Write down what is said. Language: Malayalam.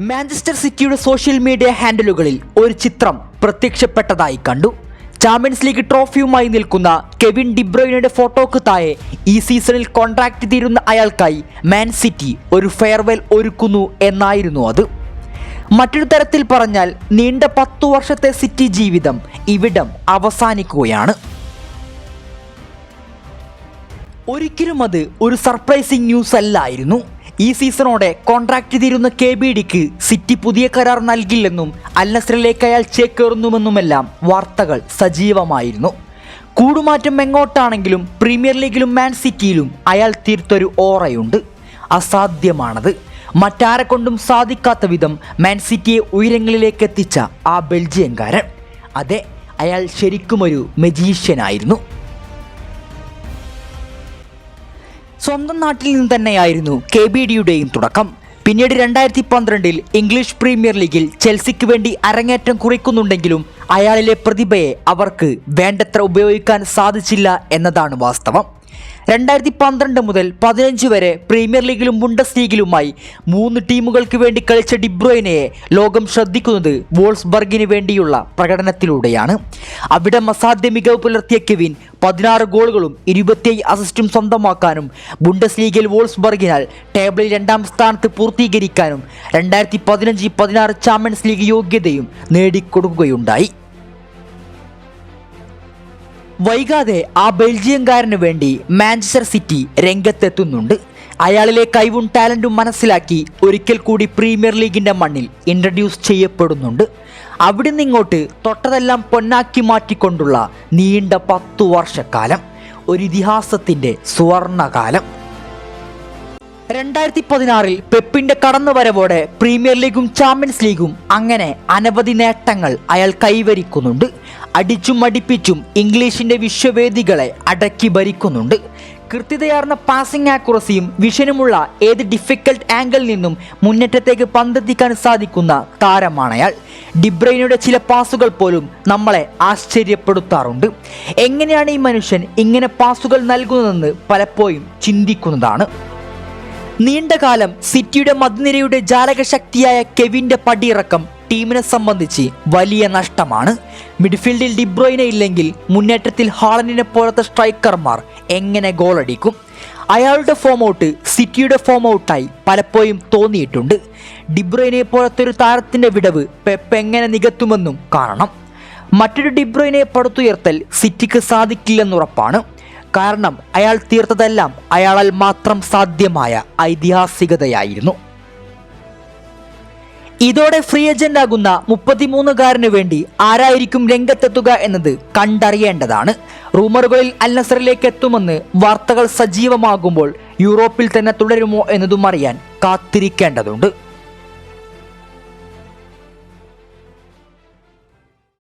മാഞ്ചസ്റ്റർ സിറ്റിയുടെ സോഷ്യൽ മീഡിയ ഹാൻഡിലുകളിൽ ഒരു ചിത്രം പ്രത്യക്ഷപ്പെട്ടതായി കണ്ടു. ചാമ്പ്യൻസ് ലീഗ് ട്രോഫിയുമായി നിൽക്കുന്ന കെവിൻ ഡിബ്രോയിനയുടെ ഫോട്ടോക്ക് താഴെ ഈ സീസണിൽ കോൺട്രാക്റ്റ് തീരുന്ന അയാൾക്കായി മാൻ സിറ്റി ഒരു ഫെയർവെൽ ഒരുക്കുന്നു എന്നായിരുന്നു അത്. മറ്റൊരു തരത്തിൽ പറഞ്ഞാൽ നീണ്ട പത്തു വർഷത്തെ സിറ്റി ജീവിതം ഇവിടം അവസാനിക്കുകയാണ്. ഒരിക്കലും അത് ഒരു സർപ്രൈസിംഗ് ന്യൂസ് അല്ലായിരുന്നു. ഈ സീസണോടെ കോൺട്രാക്ട് ചെയ്തിരുന്ന കെ ബി ഡിക്ക് സിറ്റി പുതിയ കരാർ നൽകില്ലെന്നും അല്ലസ്രിലേക്ക് അയാൾ ചേക്കേറുന്നുവെന്നുമെല്ലാം വാർത്തകൾ സജീവമായിരുന്നു. കൂടുമാറ്റം എങ്ങോട്ടാണെങ്കിലും പ്രീമിയർ ലീഗിലും മാൻ സിറ്റിയിലും അയാൾ തീർത്തൊരു ഓറയുണ്ട്. അസാധ്യമാണത്. മറ്റാരെ കൊണ്ടും സാധിക്കാത്ത വിധം മാൻ സിറ്റിയെ ഉയരങ്ങളിലേക്ക് എത്തിച്ച ആ ബെൽജിയൻകാരൻ അതെ അയാൾ ശരിക്കുമൊരു മെജീഷ്യനായിരുന്നു. സ്വന്തം നാട്ടിൽ നിന്ന് തന്നെയായിരുന്നു കെ ബി ഡിയുടെയും തുടക്കം. പിന്നീട് രണ്ടായിരത്തി പന്ത്രണ്ടിൽ ഇംഗ്ലീഷ് പ്രീമിയർ ലീഗിൽ ചെൽസിക്ക് വേണ്ടി അരങ്ങേറ്റം കുറിക്കുന്നുണ്ടെങ്കിലും അയാളിലെ പ്രതിഭയെ അവർക്ക് വേണ്ടത്ര ഉപയോഗിക്കാൻ സാധിച്ചില്ല എന്നതാണ് വാസ്തവം. രണ്ടായിരത്തി പന്ത്രണ്ട് മുതൽ പതിനഞ്ച് വരെ പ്രീമിയർ ലീഗിലും ബുണ്ടസ് ലീഗിലുമായി മൂന്ന് ടീമുകൾക്ക് വേണ്ടി കളിച്ച ഡിബ്രോയിനയെ ലോകം ശ്രദ്ധിക്കുന്നത് വോൾസ്ബർഗിന് വേണ്ടിയുള്ള പ്രകടനത്തിലൂടെയാണ്. അവിടെ അസാധ്യ മികവ് പുലർത്തിയ കെവിൻ പതിനാറ് ഗോളുകളും ഇരുപത്തിയേഴ് അസിസ്റ്റും സ്വന്തമാക്കാനും ബുണ്ടസ് ലീഗിൽ വോൾസ്ബർഗിനാൽ ടേബിളിൽ രണ്ടാം സ്ഥാനത്ത് പൂർത്തീകരിക്കാനും രണ്ടായിരത്തി പതിനഞ്ച് പതിനാറ് ചാമ്പ്യൻസ് ലീഗ് യോഗ്യതയും നേടിക്കൊടുക്കുകയുണ്ടായി. വൈകാതെ ആ ബെൽജിയംകാരന് വേണ്ടി മാഞ്ചസ്റ്റർ സിറ്റി രംഗത്തെത്തുന്നുണ്ട്. അയാളിലെ കൈവും ടാലന്റും മനസ്സിലാക്കി ഒരിക്കൽ കൂടി പ്രീമിയർ ലീഗിന്റെ മണ്ണിൽ ഇൻട്രൊഡ്യൂസ് ചെയ്യപ്പെടുന്നുണ്ട്. അവിടെ നിന്നിങ്ങോട്ട് തൊട്ടതെല്ലാം പൊന്നാക്കി മാറ്റിക്കൊണ്ടുള്ള നീണ്ട പത്തു വർഷക്കാലം ഒരു ഇതിഹാസത്തിന്റെ സുവർണകാലം. രണ്ടായിരത്തി പതിനാറിൽ പെപ്പിന്റെ കടന്നുവരവോടെ പ്രീമിയർ ലീഗും ചാമ്പ്യൻസ് ലീഗും അങ്ങനെ അനവധി നേട്ടങ്ങൾ അയാൾ കൈവരിക്കുന്നുണ്ട്. അടിച്ചും അടിപ്പിച്ചും ഇംഗ്ലീഷിന്റെ വിശ്വവേദികളെ അടക്കി ഭരിക്കുന്നുണ്ട്. കൃത്യതയാർന്ന പാസിംഗ് ആക്യുറസിയും വിഷനുമുള്ള ഏത് ഡിഫിക്കൽട്ട് ആംഗിളിൽ നിന്നും മുന്നേറ്റത്തേക്ക് പന്തെത്തിക്കാൻ സാധിക്കുന്ന താരമാണ് അയാൾ. ഡിബ്രൈനയുടെ ചില പാസുകൾ പോലും നമ്മളെ ആശ്ചര്യപ്പെടുത്താറുണ്ട്. എങ്ങനെയാണ് ഈ മനുഷ്യൻ ഇങ്ങനെ പാസുകൾ നൽകുന്നതെന്ന് പലപ്പോഴും ചിന്തിക്കുന്നതാണ്. നീണ്ടകാലം സിറ്റിയുടെ മധ്യനിരയുടെ ജാലകശക്തിയായ കെവിന്റെ പടിയിറക്കം ടീമിനെ സംബന്ധിച്ച് വലിയ നഷ്ടമാണ്. മിഡ്ഫീൽഡിൽ ഡിബ്രോയിനെ ഇല്ലെങ്കിൽ മുന്നേറ്റത്തിൽ ഹാളനിനെ പോലത്തെ സ്ട്രൈക്കർമാർ എങ്ങനെ ഗോളടിക്കും? അയാളുടെ ഫോം ഔട്ട് സിറ്റിയുടെ ഫോം ഔട്ടായി പലപ്പോഴും തോന്നിയിട്ടുണ്ട്. ഡിബ്രോയിനെ പോലത്തെ ഒരു താരത്തിന്റെ വിടവ് പെപ്പ് എങ്ങനെ നികത്തുമെന്നും കാണണം. മറ്റൊരു ഡിബ്രോയിനെ പടുത്തുയർത്തൽ സിറ്റിക്ക് സാധിക്കില്ലെന്നുറപ്പാണ്. കാരണം അയാൾ തീർത്തതെല്ലാം അയാളാൽ മാത്രം സാധ്യമായ ഐതിഹാസികതയായിരുന്നു. ഇതോടെ ഫ്രീ ഏജന്റ് ആകുന്ന മുപ്പത്തിമൂന്നുകാരന് വേണ്ടി ആരായിരിക്കും രംഗത്തെത്തുക എന്നത് കണ്ടറിയേണ്ടതാണ്. റൂമറുകളിൽ അൽനസറിലേക്ക് എത്തുമെന്ന് വാർത്തകൾ സജീവമാകുമ്പോൾ യൂറോപ്പിൽ തന്നെ തുടരുമോ എന്നതും അറിയാൻ കാത്തിരിക്കേണ്ടതുണ്ട്.